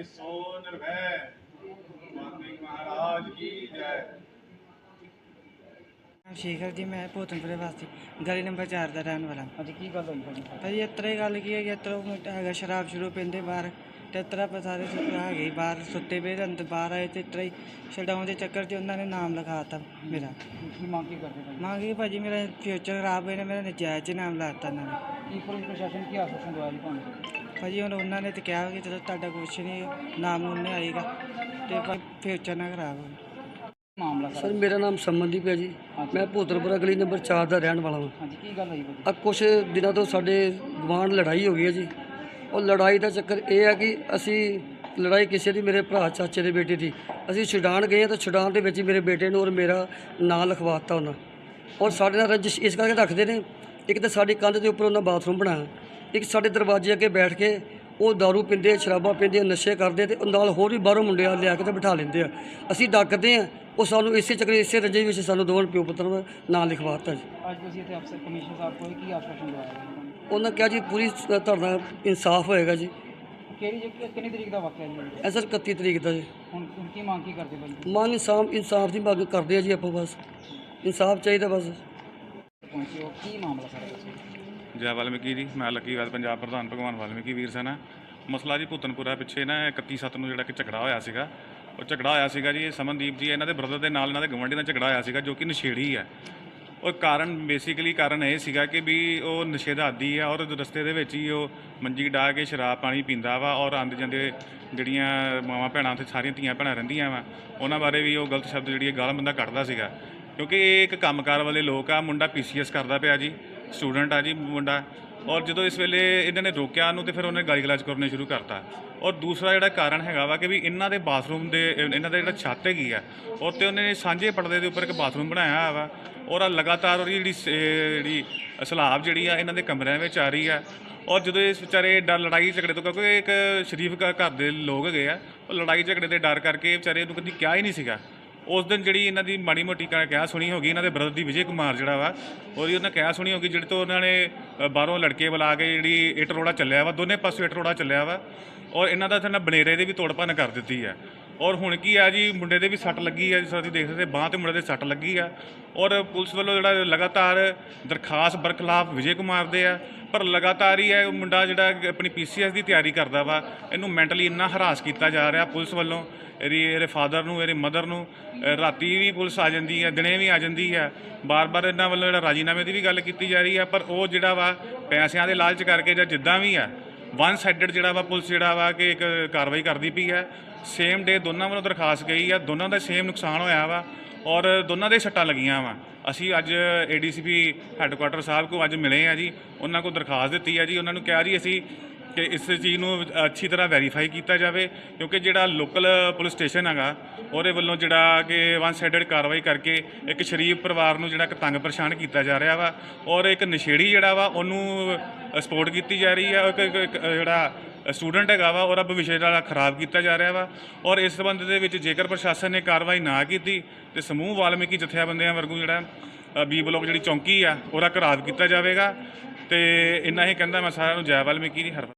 ਭਏ ਸੋ ਸ਼ੇਖਰ ਜੀ ਮੈਂ ਭੋਤਨਪੁਰੇ ਵਾਸੀ ਗਲੀ ਨੰਬਰ 4 ਦਾ ਰਹਿਣ ਵਾਲਾ। ਅੱਜ ਕੀ ਗੱਲ ਹੋਈ ਭਾਜੀ ਭਾਜੀ ਇਤਰੇ ਗੱਲ ਕੀ ਹੈ ਕਿ ਇਤਰੋ ਹੈਗਾ ਸ਼ਰਾਬ ਸ਼ੁਰੂ ਪੀਂਦੇ ਬਾਹਰ ਤੇ ਇਤਰਾ ਪਸਾਰੇ ਸੁੱਤੇ ਹੈਗੇ ਬਾਹਰ ਸੁੱਤੇ ਪਏ ਅੰਦਰ ਬਾਹਰ ਆਏ ਤੇ ਇਤਰਾ ਹੀ ਛਡਾਉਣ ਦੇ ਚੱਕਰ 'ਚ ਉਹਨਾਂ ਨੇ ਨਾਮ ਲਿਖਾਤਾ ਮੇਰਾ। ਕੀ ਮੰਗ ਕੀ ਭਾਜੀ ਮੇਰਾ ਫਿਊਚਰ ਖਰਾਬ ਹੋਏ ਨੇ ਮੇਰਾ ਨਜਾਇਜ਼ ਨਾਮ ਲਾਤਾ ਇਹਨਾਂ ਨੇ। ਕੀ ਪ੍ਰਸ਼ਾਸਨ ਕੀ ਆਸ਼ਵਾਸਨ ਦਵਾਇਆ ਜੀ ਭਾਜੀ ਹੁਣ ਉਹਨਾਂ ਨੇ ਤੇ ਕਿਹਾ ਕਿ ਚਲੋ ਤੁਹਾਡਾ ਕੁਛ ਨਹੀਂ ਨਾਮ ਉਹਨੇ ਆਏਗਾ ਤੇ ਫਿਊਚਰ ਨਾ ਖਰਾਬ ਹੋਵੇ ਮਾਮਲਾ ਸਰ ਮੇਰਾ ਨਾਮ ਸਮਨਦੀਪ ਹੈ ਜੀ। ਮੈਂ ਭੂਤਰਪੁਰਾ ਗਲੀ ਨੰਬਰ 4 ਦਾ ਰਹਿਣ ਵਾਲਾ ਹਾਂ। ਹਾਂਜੀ ਕੀ ਗੱਲ ਹੋਈ ਭਾਜੀ? ਆ ਕੁਛ ਦਿਨਾਂ ਤੋਂ ਸਾਡੇ ਗਵਾਂਢ ਲੜਾਈ ਹੋ ਗਈ ਹੈ ਜੀ। ਉਹ ਲੜਾਈ ਦਾ ਚੱਕਰ ਇਹ ਹੈ ਕਿ ਅਸੀਂ ਲੜਾਈ ਕਿਸੇ ਦੀ ਮੇਰੇ ਭਰਾ ਚਾਚੇ ਦੇ ਬੇਟੇ ਦੀ। ਅਸੀਂ ਛੁਡਾਣ ਗਏ ਹਾਂ ਤਾਂ ਛੁਡਾਣ ਦੇ ਵਿੱਚ ਹੀ ਮੇਰੇ ਬੇਟੇ ਨੂੰ ਔਰ ਮੇਰਾ ਨਾਂ ਲਿਖਵਾਤਾ ਉਹਨਾਂ। ਔਰ ਸਾਡੇ ਨਾਲ ਰੰਜਿਸ਼ ਇਸ ਕਰਕੇ ਰੱਖਦੇ ਨੇ। ਇੱਕ ਤਾਂ ਸਾਡੀ ਕੰਧ ਦੇ ਉੱਪਰ ਉਹਨਾਂ ਬਾਥਰੂਮ ਬਣਾਇਆ। ਇੱਕ ਸਾਡੇ ਦਰਵਾਜ਼ੇ ਅੱਗੇ ਬੈਠ ਕੇ ਉਹ दारू ਪੀਂਦੇ ਸ਼ਰਾਬਾਂ ਪੀਂਦੇ ਨਸ਼ੇ ਕਰਦੇ ਤੇ ਨਾਲ ਹੋਰ ਵੀ ਬਾਹਰੋਂ ਮੁੰਡੇ ਆ ਲਿਆ ਕੇ ਤੇ ਬਿਠਾ ਲੈਂਦੇ ਆ। ਅਸੀਂ ਡੱਕਦੇ ਆ ਉਹ ਸਾਨੂੰ ਇਸੇ ਚੱਕਰ ਇਸੇ ਰੰਜੇ ਵਿੱਚ ਸਾਨੂੰ ਦੋਵਾਂ ਪਿਓ ਪੁੱਤਰ ਨੂੰ ਨਾਂ ਲਿਖਵਾਤਾ ਜੀ। ਅੱਜ ਤੁਸੀਂ ਇੱਥੇ ਅਫਸਰ ਕਮਿਸ਼ਨਰ ਸਾਹਿਬ ਕੋਲ ਕੀ ਆਸ਼ਵਾਸਨ ਦਵਾਇਆ ਜੀ? ਉਹਨਾਂ ਕਿਹਾ ਜੀ ਪੂਰੀ ਤੁਹਾਡਾ ਇਨਸਾਫ ਹੋਏਗਾ ਜੀ। ਕਿਹੜੀ ਜਗ੍ਹਾ ਕਿੰਨੀ ਤਰੀਕ ਦਾ ਵਾਕਿਆ ਜੀ? ਇਹ? ਇਹ ਸਰ 31 ਤਰੀਕ ਦਾ ਜੀ। ਹੁਣ ਹੁਣ ਕੀ ਮੰਗ ਕੀ ਕਰਦੇ ਭਾਜੀ ਮੰਗ ਇਨਸਾਫ ਇਨਸਾਫ ਦੀ ਮੰਗ ਕਰਦੇ ਆ ਜੀ ਆਪਾਂ ਬਸ। ਇਨਸਾਫ ਚਾਹੀਦਾ ਬਸ। ਪਹੁੰਚੇ ਹੋ ਕੀ ਮਾਮਲਾ ਸਾਰਾ ਦੱਸੋ। ਜੈ ਵਾਲਮੀਕੀ ਜੀ, ਮੈਂ ਲੱਕੀ ਗੱਲ ਪੰਜਾਬ ਪ੍ਰਧਾਨ ਭਗਵਾਨ ਵਾਲਮੀਕੀ ਵੀਰ ਸੈਨਾ। ਮਸਲਾ ਜੀ ਭੂਤਨਪੁਰਾ ਪਿੱਛੇ ਨਾ 31 ਸੱਤ ਨੂੰ ਜਿਹੜਾ ਕਿ ਝਗੜਾ ਹੋਇਆ ਸੀਗਾ। ਉਹ ਝਗੜਾ ਹੋਇਆ ਸੀਗਾ ਜੀ, ਸਮਨਦੀਪ ਜੀ ਇਹਨਾਂ ਦੇ ਬ੍ਰਦਰ ਦੇ ਨਾਲ ਇਹਨਾਂ ਦੇ ਗਵੰਡੀ ਨਾਲ ਝਗੜਾ ਹੋਇਆ ਸੀਗਾ, ਜੋ ਕਿ ਨਸ਼ੇੜੀ ਹੈ। ਉਹ ਕਾਰਨ ਬੇਸਿਕਲੀ ਕਾਰਨ ਇਹ ਸੀਗਾ ਕਿ ਵੀ ਉਹ ਨਸ਼ੇ ਦਾ ਆਦੀ ਆ ਔਰ ਰਸਤੇ ਦੇ ਵਿੱਚ ਹੀ ਉਹ ਮੰਜੀ ਡਾ ਕੇ ਸ਼ਰਾਬ ਪਾਣੀ ਪੀਂਦਾ ਵਾ ਔਰ ਆਂਦੇ ਜਾਂਦੇ ਜਿਹੜੀਆਂ ਮਾਵਾਂ ਭੈਣਾਂ ਤੇ ਸਾਰੀਆਂ ਧੀਆਂ ਭੈਣਾਂ ਰਹਿੰਦੀਆਂ ਵਾ, ਉਹਨਾਂ ਬਾਰੇ ਵੀ ਉਹ ਗਲਤ ਸ਼ਬਦ ਜਿਹੜੀ ਗਾਲਾਂ ਬੰਦਾ ਕੱਢਦਾ ਸੀਗਾ। ਕਿਉਂਕਿ ਇਹ ਇੱਕ ਕੰਮਕਾਰ ਵਾਲੇ ਲੋਕ ਆ, ਮੁੰਡਾ ਪੀਸੀਐਸ ਕਰਦਾ ਪਿਆ ਜੀ। ਸਟੂਡੈਂਟ ਆ ਜੀ ਮੁੰਡਾ। ਔਰ ਜਦੋਂ ਇਸ ਵੇਲੇ ਇਹਨਾਂ ਨੇ ਰੋਕਿਆ ਉਹਨੂੰ ਤੇ ਫਿਰ ਉਹਨੇ ਗਾਲੀ ਗਲਾਜ ਕਰਨੇ ਸ਼ੁਰੂ ਕਰਤਾ। ਔਰ ਦੂਸਰਾ ਜਿਹੜਾ ਕਾਰਨ ਹੈਗਾ ਵਾ ਕਿ ਵੀ ਇਹਨਾਂ ਦੇ ਬਾਥਰੂਮ ਦੇ, ਇਹਨਾਂ ਦਾ ਜਿਹੜਾ ਛੱਤ ਹੈਗੀ ਆ, ਉਹ ਤੇ ਉਹਨੇ ਸਾਂਝੇ ਪਰਦੇ ਦੇ ਉੱਪਰ ਇੱਕ ਬਾਥਰੂਮ ਬਣਾਇਆ ਹੋਇਆ ਵਾ। ਔਰ ਆਹ ਲਗਾਤਾਰ ਉਹਦੀ ਜਿਹੜੀ ਸ- ਜਿਹੜੀ ਸਲਾਬ ਜਿਹੜੀ ਆ ਇਹਨਾਂ ਦੇ ਕਮਰਿਆਂ ਵਿੱਚ ਆ ਰਹੀ ਆ। ਔਰ ਜਦੋਂ ਇਸ ਵਿਚਾਰੇ ਡਰ, ਲੜਾਈ ਝਗੜੇ ਤੋਂ, ਕਿਉਂਕਿ ਇੱਕ ਸ਼ਰੀਫ ਘਰ ਦੇ ਲੋਕ ਹੈਗੇ ਆ, ਉਹ ਲੜਾਈ ਝਗੜੇ ਦੇ ਡਰ ਕਰਕੇ ਵਿਚਾਰੇ ਨੂੰ ਕਦੀ ਕਿਹਾ ਹੀ ਨਹੀਂ ਸੀਗਾ। ਉਸ ਦਿਨ ਜਿਹੜੀ ਇਹਨਾਂ ਦੀ ਮਾੜੀ ਮੋਟੀ ਕਹਿ ਕਿਹਾ ਸੁਣੀ ਹੋਗੀ, ਇਹਨਾਂ ਦੇ ਬ੍ਰਦਰ ਦੀ ਵਿਜੇ ਕੁਮਾਰ ਜਿਹੜਾ ਵਾ, ਉਹਦੀ ਉਹਨਾਂ ਕਿਹਾ ਸੁਣੀ ਹੋਗੀ, ਜਿਹੜੇ ਤੋਂ ਉਹਨਾਂ ਨੇ ਬਾਹਰੋਂ ਲੜਕੇ ਬੁਲਾ ਕੇ ਜਿਹੜੀ ਇੱਟ ਰੋੜਾ ਚੱਲਿਆ ਵਾ, ਦੋਨੇ ਪਾਸੇ ਇੱਟ ਰੋੜਾ ਚੱਲਿਆ ਵਾ, ਔਰ ਇਹਨਾਂ ਦਾ ਥੰਨਾ ਬਨੇਰੇ ਦੇ ਵੀ ਤੋੜ ਭੰਨ ਕਰ ਦਿੱਤੀ ਆ। ਔਰ ਹੁਣ ਕੀ ਆ ਜੀ, ਮੁੰਡੇ ਦੇ ਵੀ ਸੱਟ ਲੱਗੀ ਆ ਜਿਸ ਤਰ੍ਹਾਂ ਤੁਸੀਂ ਦੇਖ ਸਕਦੇ ਬਾਹ ਤੇ ਮੁੰਡੇ ਦੇ ਸੱਟ ਲੱਗੀ ਆ। ਔਰ ਪੁਲਿਸ ਵੱਲੋਂ ਜਿਹੜਾ ਲਗਾਤਾਰ ਦਰਖਾਸਤ ਬਰਖਲਾਫ ਵਿਜੇ ਕੁਮਾਰ ਦੇ ਆ, ਪਰ ਲਗਾਤਾਰ ਹੀ ਹੈ ਮੁੰਡਾ ਜਿਹੜਾ ਆਪਣੀ ਪੀਸੀਐਸ ਦੀ ਤਿਆਰੀ ਕਰਦਾ ਵਾ, ਇਹਨੂੰ ਮੈਂਟਲੀ ਇੰਨਾ ਹਰਾਸ ਕੀਤਾ ਜਾ ਰਿਹਾ ਪੁਲਿਸ ਵੱਲੋਂ, ਇਹਦੀ, ਇਹਦੇ ਫਾਦਰ ਨੂੰ, ਇਹਦੇ ਮਦਰ ਨੂੰ ਰਾਤੀ ਵੀ ਪੁਲਿਸ ਆ ਜਾਂਦੀ ਹੈ ਦਿਨੇ ਵੀ ਆ ਜਾਂਦੀ ਹੈ ਬਾਰ-ਬਾਰ ਇਹਨਾਂ ਵੱਲੋਂ ਜਿਹੜਾ ਰਾਜੀਨਾਮੇ ਦੀ ਵੀ ਗੱਲ ਕੀਤੀ ਜਾ ਰਹੀ ਹੈ ਪਰ ਉਹ ਜਿਹੜਾ ਵਾ ਪੈਸਿਆਂ ਦੇ ਲਾਲਚ ਕਰਕੇ ਜਾਂ ਜਿੱਦਾਂ ਵੀ ਆ ਵਨ ਸਾਈਡਡ ਜਿਹੜਾ ਵਾ ਪੁਲਿਸ ਜਿਹੜਾ ਵਾ ਕਿ ਇੱਕ ਕਾਰਵਾਈ ਕਰਦੀ ਪਈ ਹੈ ਸੇਮ ਡੇ ਦੋਨਾਂ ਵੱਲੋਂ ਦਰਖਾਸਤ ਗਈ ਆ, ਦੋਨਾਂ ਦਾ ਸੇਮ ਨੁਕਸਾਨ ਹੋਇਆ ਵਾ ਔਰ ਦੋਨਾਂ ਦੇ ਸੱਟਾਂ ਲੱਗੀਆਂ ਵਾ। ਅਸੀਂ ਅੱਜ ਏਡੀਸੀਪੀ ਹੈੱਡਕੁਆਟਰ ਸਾਹਿਬ ਕੋ ਅੱਜ ਮਿਲੇ ਆ ਜੀ, ਉਹਨਾਂ ਕੋ ਦਰਖਾਸਤ ਦਿੱਤੀ ਆ ਜੀ, ਉਹਨਾਂ ਨੂੰ ਕਿਹਾ ਜੀ ਅਸੀਂ ਕਿ ਇਸ ਚੀਜ਼ ਨੂੰ ਅੱਛੀ ਤਰ੍ਹਾਂ ਵੈਰੀਫਾਈ ਕੀਤਾ ਜਾਵੇ, ਕਿਉਂਕਿ ਜਿਹੜਾ ਲੋਕਲ ਪੁਲਿਸ ਸਟੇਸ਼ਨ ਹੈਗਾ, ਉਹਦੇ ਵੱਲੋਂ ਜਿਹੜਾ ਕਿ ਵਨ ਸਾਈਡਡ ਕਾਰਵਾਈ ਕਰਕੇ ਇੱਕ ਸ਼ਰੀਫ ਪਰਿਵਾਰ ਨੂੰ ਜਿਹੜਾ ਕਿ ਤੰਗ ਪਰੇਸ਼ਾਨ ਕੀਤਾ ਜਾ ਰਿਹਾ ਵਾ ਔਰ ਇੱਕ ਨਸ਼ੇੜੀ ਜਿਹੜਾ ਵਾ ਉਹਨੂੰ ਸਪੋਰਟ ਕੀਤੀ ਜਾ ਰਹੀ ਹੈ ਇੱਕ ਇੱਕ ਜਿਹੜਾ ਸਟੂਡੈਂਟ ਹੈਗਾ ਵਾ ਉਹਦਾ ਭਵਿੱਖ ਜਿਹੜਾ ਖਰਾਬ ਕੀਤਾ ਜਾ ਰਿਹਾ ਵਾ ਔਰ ਇਸ ਸੰਬੰਧ ਦੇ ਵਿੱਚ ਜੇਕਰ ਪ੍ਰਸ਼ਾਸਨ ਨੇ ਕਾਰਵਾਈ ਨਾ ਕੀਤੀ ਤੇ ਸਮੂਹ ਵਾਲਮੀਕੀ ਜਥੇਬੰਦੀਆਂ ਵਰਗੂ ਜਿਹੜਾ ਬੀ ਬਲੋਕ ਜਿਹੜੀ ਚੌਂਕੀ ਆ, ਉਹਦਾ ਖਰਾਬ ਕੀਤਾ ਜਾਵੇਗਾ ਤੇ ਇੰਨਾ ਹੀ ਕਹਿੰਦਾ ਮੈਂ ਸਾਰਿਆਂ ਨੂੰ ਜੈ ਵਾਲਮੀਕੀ ਦੀ ਹਰ